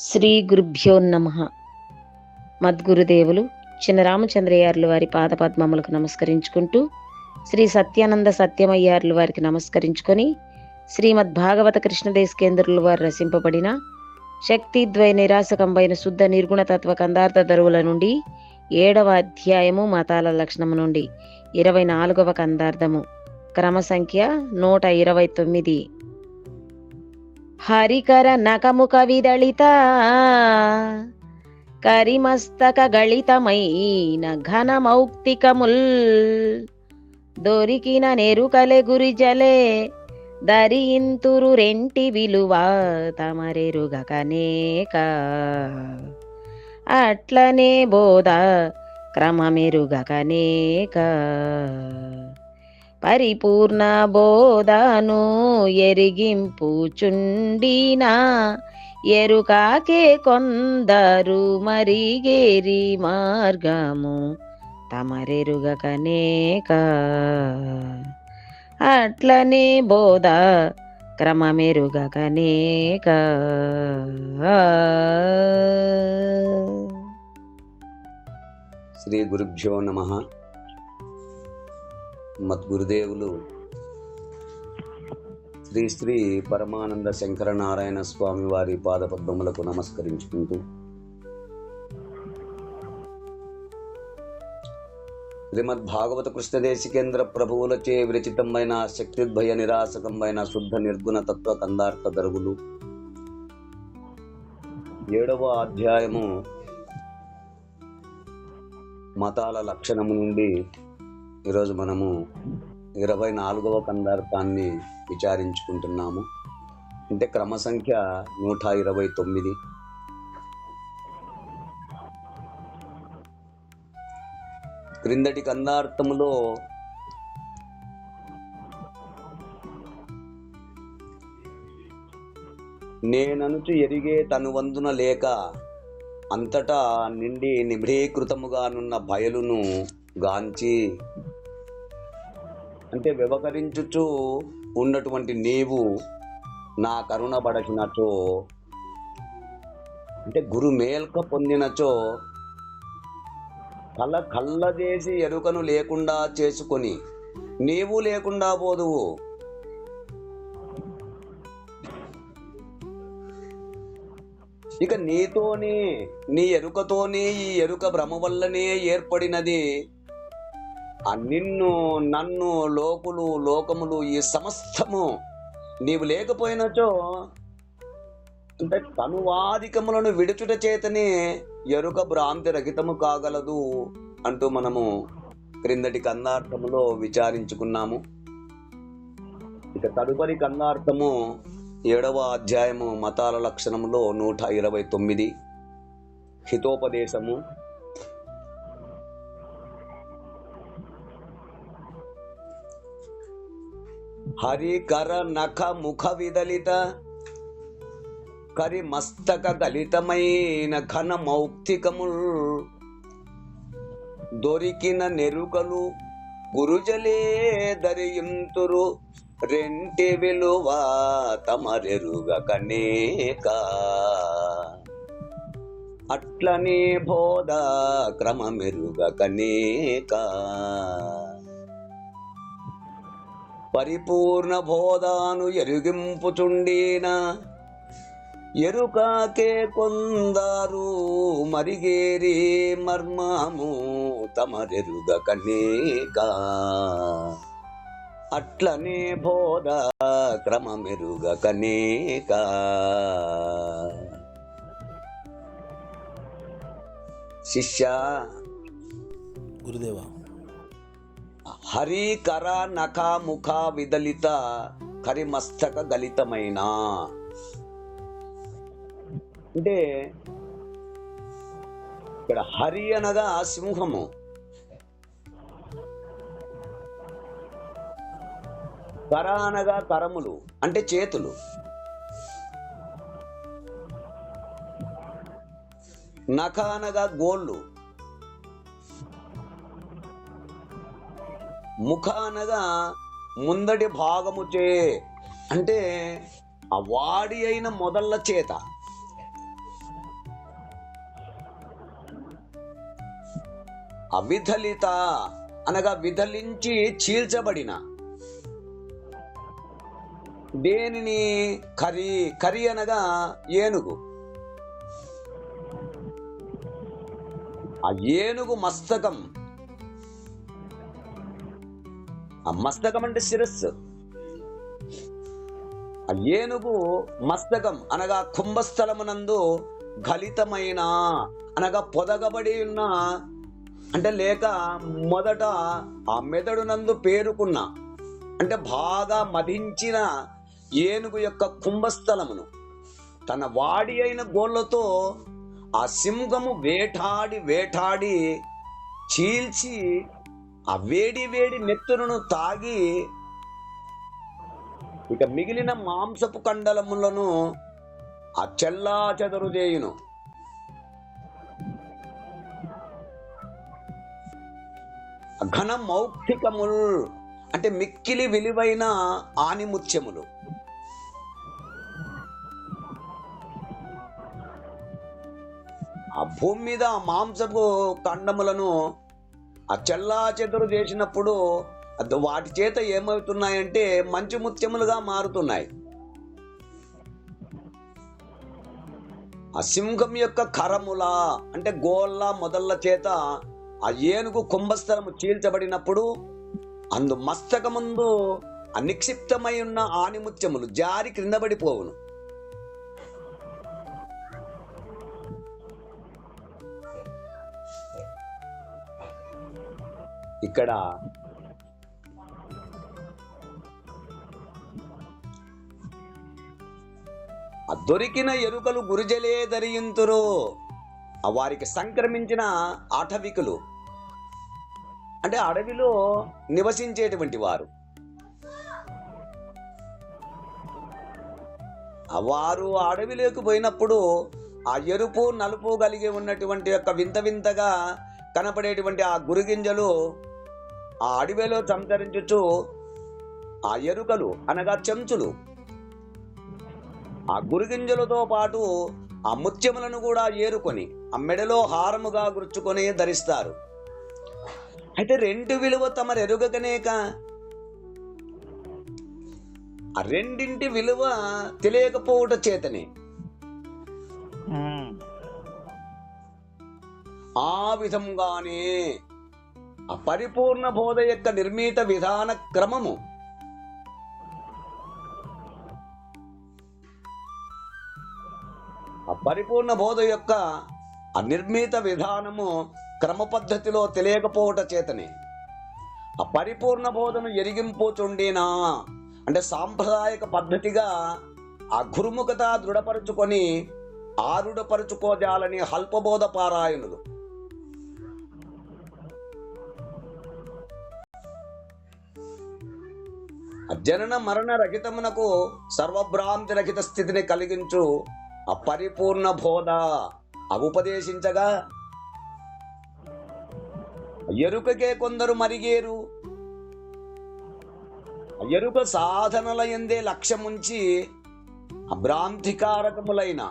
శ్రీ గురుభ్యో నమ. మద్గురుదేవులు చిన్న రామచంద్రయ్యార్లు వారి పాదపద్మములకు నమస్కరించుకుంటూ శ్రీ సత్యానంద సత్యమయ్యార్లు వారికి నమస్కరించుకొని శ్రీమద్ భాగవత కృష్ణదేశకేంద్రులు వారు రచింపబడిన శక్తి ద్వయ నిరాశకంబైన శుద్ధ నిర్గుణతత్వ కందార్థ దరువుల నుండి ఏడవ అధ్యాయము మతాల లక్షణము నుండి ఇరవై నాలుగవ కందార్థము. క్రమ సంఖ్య నూట ఇరవై తొమ్మిది. హరికర నకముఖ విదళిత కరిమస్తక గళితమైన ఘన మౌక్తికముల్ దొరికిన నెరుకలె గురిజలే దరియింతురు రెంటి విలువ తమరెరుగకనేక అట్లనే బోధ క్రమమెరుగకనేక పరిపూర్ణ బోధను ఎరిగింపుచుండినా ఎరుకాకే కొందరు మరిగేరి మార్గము తమరెరుగకనేక. అట్లనే బోధ క్రమమెరుగకనేక. శ్రీ గురుభ్యో నమ. మద్గురుదేవులు శ్రీ శ్రీ పరమానంద శంకర నారాయణ స్వామి వారి పాదపద్మములకు నమస్కరించుకుంటూ శ్రీమద్ భాగవత కృష్ణదేశికేంద్ర ప్రభువులచే విరచితమైన శక్తిద్భయ నిరాశకమైన శుద్ధ నిర్గుణ తత్వ కందార్థ దరుగులు. ఏడవ అధ్యాయము మతాల లక్షణము నుండి ఈరోజు మనము ఇరవై నాలుగవ కందార్థాన్ని విచారించుకుంటున్నాము. అంటే క్రమ సంఖ్య నూట ఇరవై తొమ్మిది. క్రిందటి కందార్థములో నేననుచు ఎరిగే తనువందున లేక అంతటా నిండి నిభ్రీకృతముగానున్న బయలును గాంచి అంటే వ్యవహరించుచు ఉన్నటువంటి నీవు నా కరుణ పడచినచో అంటే గురు మేల్క పొందినచో కళ్ళ కళ్ళదేసి ఎరుకను లేకుండా చేసుకొని నీవు లేకుండా పోదువు. ఇక నీతోని నీ ఎరుకతోని ఈ ఎరుక భ్రమ వల్లనే ఏర్పడినది ఆ నిన్ను నన్ను లోకులు లోకములు ఈ సమస్తము నీవు లేకపోయినచో అంటే తనువాదికములను విడుచుట చేతనే ఎరుక భ్రాంతి రహితము కాగలదు అంటూ మనము క్రిందటి కందార్థములో విచారించుకున్నాము. ఇక తదుపరి కందార్థము ఏడవ అధ్యాయము మతాల లక్షణములో నూట ఇరవై తొమ్మిది. హితోపదేశము. హరికర నఖ ముఖ విదలిత కరి మస్తక గలితమైన ఘన మౌక్తికముల్ దొరికిన నెరుకలు గురుజలే దరియింతురు. రెంటి విలువ తమరెరుగకనేక అట్లనే బోధ క్రమమెరుగకనేక పరిపూర్ణ బోధాను ఎరుగింపుచుండీన. ఎరుకాకే కొందారు మరిగేరి మర్మము తమరెరుగకనేక అట్లనే బోధ క్రమమెరుగకనేక శిష్య. గురుదేవా హరికర నఖ ముఖ విదలిత కరిమస్తక గలితమైన. అంటే ఇక్కడ హరి అనగా సింహము? కర అనగా కరములు అంటే చేతులు. నఖ అనగా గోళ్ళు. ముఖ అనగా ముందటి భాగము చే అంటే వాడి అయిన మొదళ్ళ చేత. అవిధలిత అనగా విధలించి చీల్చబడిన. దేనిని? కరి కరి అనగా ఏనుగు. ఆ ఏనుగు మస్తకం. ఆ మస్తకం అంటే శిరస్సు. ఆ ఏనుగు మస్తకం అనగా కుంభస్థలమునందు గలితమైన అనగా పొదగబడి ఉన్న అంటే లేక మొదట ఆ మెదడునందు పేరుకున్న అంటే బాగా మధించిన ఏనుగు యొక్క కుంభస్థలమును. తన వాడి అయిన గోళ్ళతో ఆ సింహము వేటాడి వేటాడి చీల్చి ఆ వేడి వేడి నెత్తురును తాగి ఇక మిగిలిన మాంసపు కండలములను ఆ చెల్లా చెదరు చేయును. ఘన మౌక్తికముల్ అంటే మిక్కిలి విలువైన ఆనిముత్యములు. ఆ భూమి మీద ఆ మాంసపు కండములను ఆ చెల్లా చెదరు చేసినప్పుడు వాటి చేత ఏమవుతున్నాయంటే మంచి ముత్యములుగా మారుతున్నాయి. ఆ సింహం యొక్క కరముల అంటే గోళ్ళ మొదళ్ళ చేత ఆ ఏనుగు కుంభస్థలము చీల్చబడినప్పుడు అందు మస్తకముందు ముందు నిక్షిప్తమై ఉన్న ఆనిముత్యములు జారి క్రిందబడిపోవును. ఇక్కడ దొరికిన ఎరుకలు గురిజలే ధరింతురు. వారికి సంక్రమించిన ఆటవికులు. అంటే అడవిలో నివసించేటువంటి వారు. వారు ఆ అడవిలోకి పోయినప్పుడు ఆ ఎరుపు నలుపు కలిగి ఉన్నటువంటి యొక్క వింత వింతగా కనపడేటువంటి ఆ గురిగింజలు ఆ అడవిలో సంచరించుచు ఆ ఎరుకలు అనగా చెంచులు. ఆ గురుగింజలతో పాటు ఆ ముత్యములను కూడా ఏరుకొని ఆ మెడలో హారముగా గుర్చుకొని ధరిస్తారు. అయితే రెండు విలువ తమరు ఎరుగకనేక ఆ రెండింటి విలువ తెలియకపోవుట చేతనే. ఆ విధంగానే పరిపూర్ణ బోధ యొక్క నిర్మిత విధాన క్రమము. ఆ పరిపూర్ణ బోధ యొక్క అనిర్మిత నిర్మిత విధానము క్రమ పద్ధతిలో తెలియకపోవట చేతనే. ఆ పరిపూర్ణ బోధను ఎరిగింపుచుండినా అంటే సాంప్రదాయక పద్ధతిగా ఆ గురుముఖత దృఢపరుచుకొని ఆరుడపరుచుకోజాలని హల్పబోధ పారాయణులు. జనన మరణ రహితమునకు సర్వభ్రాంతి రహిత స్థితిని కలిగించు. అపరిపూర్ణ పరిపూర్ణ బోధ. అవుపదేశించగా ఉపదేశించగా ఎరుకకే కొందరు మరిగేరు. ఎరుక సాధనల ఎందే లక్ష్యముంచి అభ్రాంతికారకములైన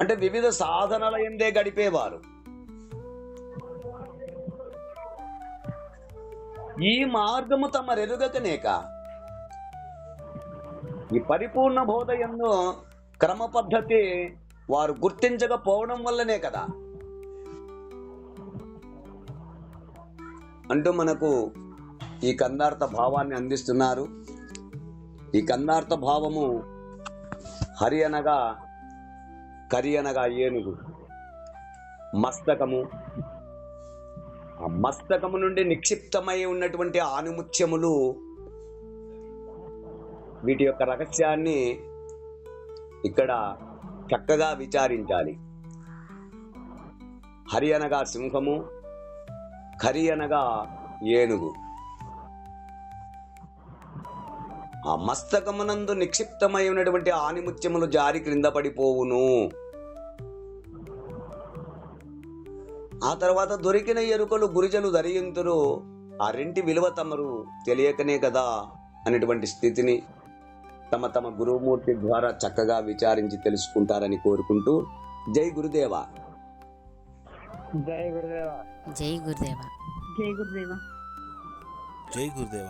అంటే వివిధ సాధనల ఎందే గడిపేవారు. ఈ మార్గము తమ రెరుగకనేక ఈ పరిపూర్ణ బోధ ఎందు క్రమ పద్ధతి వారు గుర్తించకపోవడం వల్లనే కదా. అంటూ మనకు ఈ కందార్థ భావాన్ని అందిస్తున్నారు. ఈ కందార్థ భావము హరి అనగా కరి అనగా ఏనుగు. మస్తకము. ఆ మస్తకము నుండి నిక్షిప్తమై ఉన్నటువంటి ఆనుముత్యములు వీటి యొక్క రహస్యాన్ని ఇక్కడ చక్కగా విచారించాలి. హరి అనగా సింహము ఖరి అనగా ఏనుగు. ఆ మస్తకమునందు నిక్షిప్తమై ఉన్నటువంటి ఆనిముత్యములు జారి క్రింద పడిపోవును. ఆ తర్వాత దొరికిన ఎరుకలు గురిజలు ధరియంతులు ఆ రెంటి విలువ తమరు తెలియకనే కదా అనేటువంటి స్థితిని తమ తమ గురుమూర్తి ద్వారా చక్కగా విచారించి తెలుసుకుంటారని కోరుకుంటూ జై గురుదేవా. జై గురుదేవ. జై గురుదేవ. జై గురుదేవ. జై గురుదేవ.